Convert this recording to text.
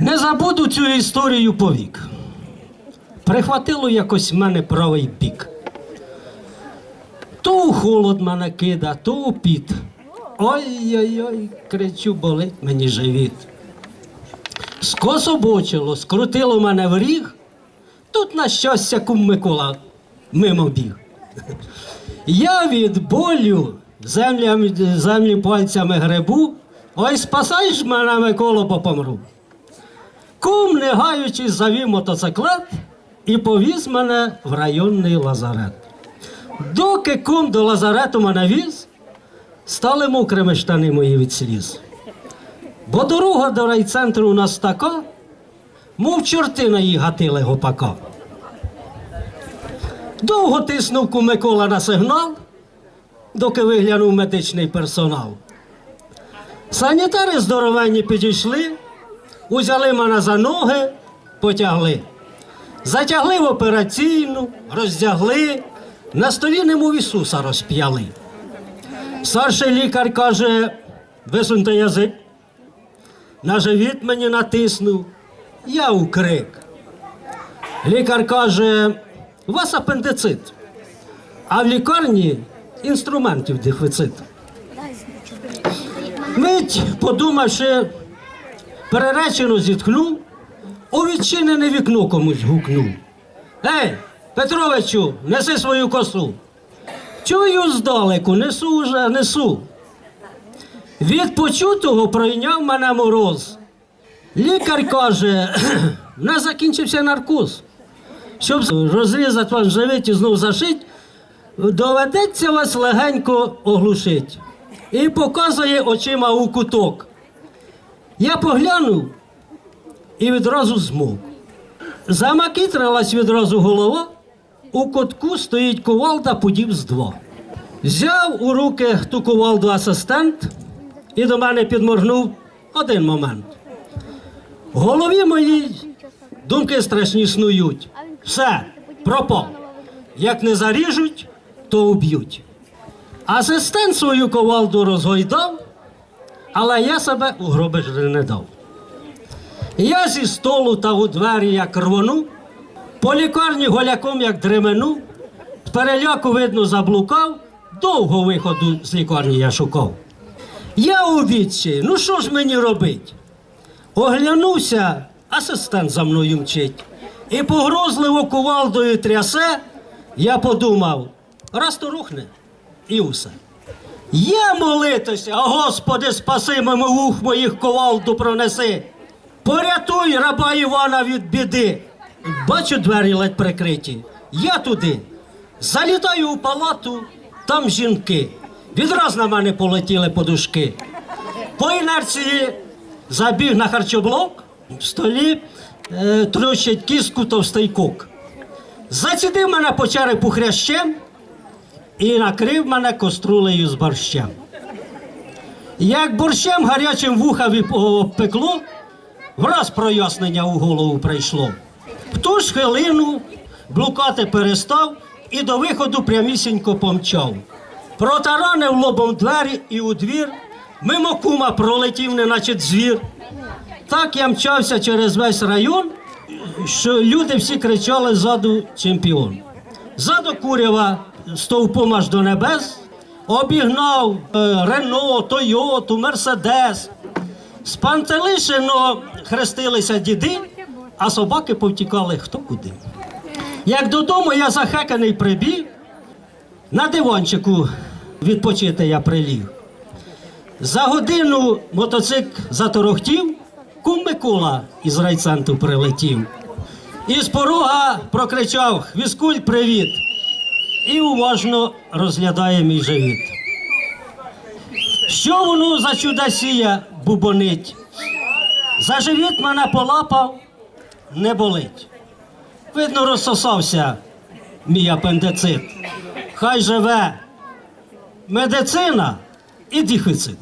Не забуду цю історію повік. Прихватило якось в мене правий бік. То у холод мене кида, то у піт. Ой-ой-ой, кричу, болить мені живіт. Скособочило, скрутило мене в ріг. Тут, на щастя, кум Микола мимо біг. Я від болю землям, землі пальцями гребу. Ой, спасай ж мене, Миколо, бо помру. Кум, не гаючись, завів мотоциклет і повіз мене в районний лазарет. Доки кум до лазарету мене віз, стали мокрими штани мої від сліз. Бо дорога до райцентру у нас така, мов чорти на її гатили гопака. Довго тиснув кум Микола на сигнал, доки виглянув медичний персонал. Санітари здоровенні підійшли, узяли мене за ноги, потягли. Затягли в операційну, роздягли, на столі немов Ісуса розп'яли. Старший лікар каже, висуньте язик. На живіт мені натиснув, я у крик. Лікар каже, у вас апендицит, а в лікарні інструментів дефіцит. Мить, подумавши, переречено зітхнув, у відчинене вікно комусь гукнув. Ей, Петровичу, неси свою косу. Чую здалеку, несу вже, несу. Від почутого пройняв мене мороз. Лікар каже, не закінчився наркоз. Щоб розрізати вас живіт і знов зашить, доведеться вас легенько оглушить. І показує очима у куток. Я поглянув і відразу змовк. Замакітрилась відразу голова, у кутку стоїть кувалда подів з два. Взяв у руки ту кувалду асистент і до мене підморгнув один момент. В голові моїй думки страшні снують. Все, пропав. Як не заріжуть, то уб'ють. Асистент свою ковалду розгойдав, але я себе у гробиш не дав. Я зі столу та у двері як рвону, по лікарні голяком як дремену, переляку, видно, заблукав, довго виходу з лікарні я шукав. Я у відчі, ну що ж мені робить? Оглянувся, асистент за мною мчить. І погрозливо кувалдою трясе, я подумав, раз то рухне, і усе. Є молитися, а Господи, спаси мимо вух моїх ковалду пронеси. Порятуй раба Івана від біди. Бачу двері ледь прикриті. Я туди. Залітаю у палату, там жінки. Відраз на мене полетіли подушки. По інерції забіг на харчоблок, в столі е, трощить кіску товстий кок. Зацідив мене по черепу хрящем і накрив мене кострулею з борщем. Як борщем гарячим вуха обпекло, враз прояснення у голову прийшло. В ту ж хвилину блукати перестав і до виходу прямісінько помчав. Протаранив лобом двері і у двір, мимо кума пролетів, неначе звір. Так я мчався через весь район, що люди всі кричали ззаду чемпіон. Ззаду курява стовпом аж до небес, обігнав е, Рено, Тойоту, Мерседес. Спантелишено хрестилися діди, а собаки повтікали хто куди. Як додому я захеканий прибіг, на диванчику відпочити я приліг. За годину мотоцикл заторохтів, кум Микола із райцентру прилетів. І з порога прокричав Хвіскуль, привіт! І уважно розглядає мій живіт. Що воно за чудосія бубонить? За живіт мене полапав, не болить. Видно, розсосався мій апендицит. Хай живе медицина і дефіцит.